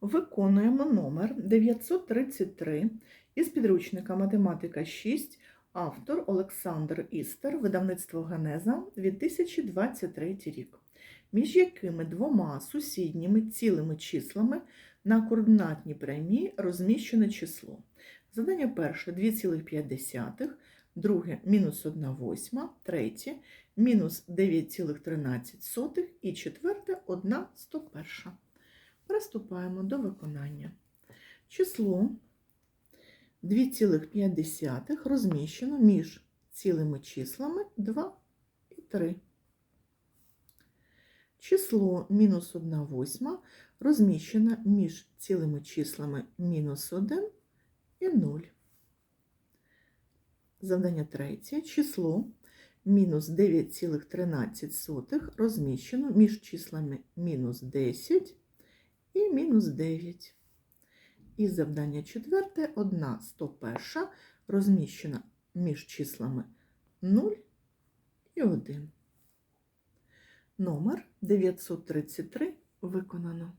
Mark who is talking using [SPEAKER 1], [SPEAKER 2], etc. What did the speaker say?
[SPEAKER 1] Виконуємо номер 933 із підручника Математика 6, автор Олександр Істер, видавництво Генеза 2023 рік, між якими двома сусідніми цілими числами на координатній прямій розміщене число. Завдання перше 2,5, друге мінус 1 восьма, третє мінус 9,13 і четверте 1 101. Приступаємо до виконання. Число 2,5 розміщено між цілими числами 2 і 3. Число мінус 1 восьма розміщено між цілими числами мінус 1 і 0. Завдання третє. Число мінус 9,13 розміщено між числами мінус 10 і мінус 9. І завдання четверте, 1 101 розміщена між числами 0 і 1. Номер 933 виконано.